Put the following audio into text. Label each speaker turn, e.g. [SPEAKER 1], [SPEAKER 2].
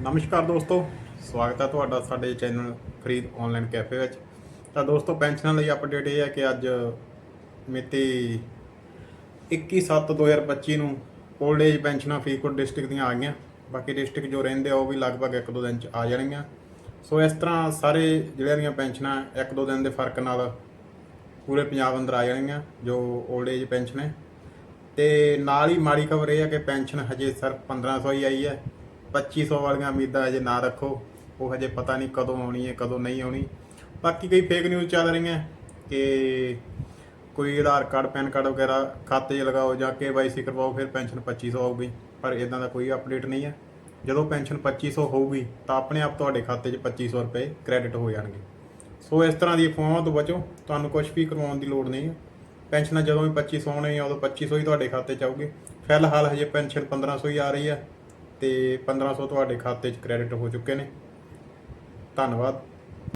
[SPEAKER 1] ਨਮਸਕਾਰ ਦੋਸਤੋ, ਸਵਾਗਤ ਹੈ ਤੁਹਾਡਾ ਸਾਡੇ ਚੈਨਲ ਫਰੀਦ ਆਨਲਾਈਨ ਕੈਫੇ ਵਿੱਚ। ਤਾਂ ਦੋਸਤੋ, ਪੈਨਸ਼ਨਾਂ ਲਈ ਅਪਡੇਟ ਇਹ ਹੈ ਕਿ ਅੱਜ ਮਿਤੀ 21/7/2025 ਨੂੰ 올ਡ ਏਜ ਪੈਨਸ਼ਨਾਂ ਫਰੀਦਕੋਟ ਡਿਸਟ੍ਰਿਕਟ ਦੀਆਂ ਆ ਗਈਆਂ। ਬਾਕੀ ਡਿਸਟ੍ਰਿਕਟ ਜੋ ਰਹਿੰਦੇ ਆ, ਉਹ ਵੀ ਲਗਭਗ 1-2 ਦਿਨ ਚ ਆ ਜਾਣਗੀਆਂ। ਸੋ ਇਸ ਤਰ੍ਹਾਂ ਸਾਰੇ ਜ਼ਿਲ੍ਹਿਆਂ ਦੀਆਂ ਪੈਨਸ਼ਨਾਂ 1-2 ਦਿਨ ਦੇ ਫ਼ਰਕ ਨਾਲ ਪੂਰੇ ਪੰਜਾਬ ਅੰਦਰ ਆ ਜਾਣਗੀਆਂ, ਜੋ 올ਡ ਏਜ ਪੈਨਸ਼ਨ ਹੈ। ਤੇ ਨਾਲ ਹੀ ਮਾੜੀ ਖਬਰ ਇਹ ਹੈ ਕਿ ਪੈਨਸ਼ਨ ਹਜੇ ਸਿਰਫ 1500 ਹੀ ਆਈ ਹੈ। 2500 ਵਾਲੀਆਂ ਉਮੀਦਾਂ ਹਜੇ ਨਾ ਰੱਖੋ। ਉਹ ਹਜੇ ਪਤਾ ਨਹੀਂ ਕਦੋਂ ਆਉਣੀ ਹੈ, ਕਦੋਂ ਨਹੀਂ ਆਉਣੀ। ਬਾਕੀ ਕਈ ਫੇਕ ਨਿਊਜ਼ ਚੱਲ ਰਹੀਆਂ ਕਿ ਕੋਈ ਆਧਾਰ ਕਾਰਡ, ਪੈਨ ਕਾਰਡ ਵਗੈਰਾ ਖਾਤੇ 'ਚ ਲਗਾਓ ਜਾਂ KYC ਕਰਵਾਓ, ਫਿਰ ਪੈਨਸ਼ਨ 2500 ਆਊਗੀ। ਪਰ ਇਦਾਂ ਦਾ ਕੋਈ ਅਪਡੇਟ ਨਹੀਂ ਹੈ। ਜਦੋਂ ਪੈਨਸ਼ਨ 2500 ਹੋਊਗੀ, ਤਾਂ ਆਪਣੇ ਆਪ ਤੁਹਾਡੇ ਖਾਤੇ 'ਚ 2500 ਰੁਪਏ ਕ੍ਰੈਡਿਟ ਹੋ ਜਾਣਗੇ। ਸੋ ਇਸ ਤਰ੍ਹਾਂ ਦੀ ਅਫਵਾਹਾਂ ਤੋਂ ਬਚੋ। ਤੁਹਾਨੂੰ ਕੁਝ ਵੀ ਕਰਵਾਉਣ ਦੀ ਲੋੜ ਨਹੀਂ ਹੈ। ਪੈਨਸ਼ਨਾਂ ਜਦੋਂ ਵੀ 2500 ਹੋਣੀ ਆ ਉਦੋਂ 2500 ਹੀ ਤੁਹਾਡੇ ਖਾਤੇ 'ਚ ਆਊਗੀ। ਫਿਲਹਾਲ ਹਜੇ ਪੈਨਸ਼ਨ 1500 ਹੀ ਆ ਰਹੀ ਹੈ। ਤੇ 1500 ਤੁਹਾਡੇ ਖਾਤੇ 'ਚ ਕ੍ਰੈਡਿਟ ਹੋ ਚੁੱਕੇ ਨੇ। ਧੰਨਵਾਦ।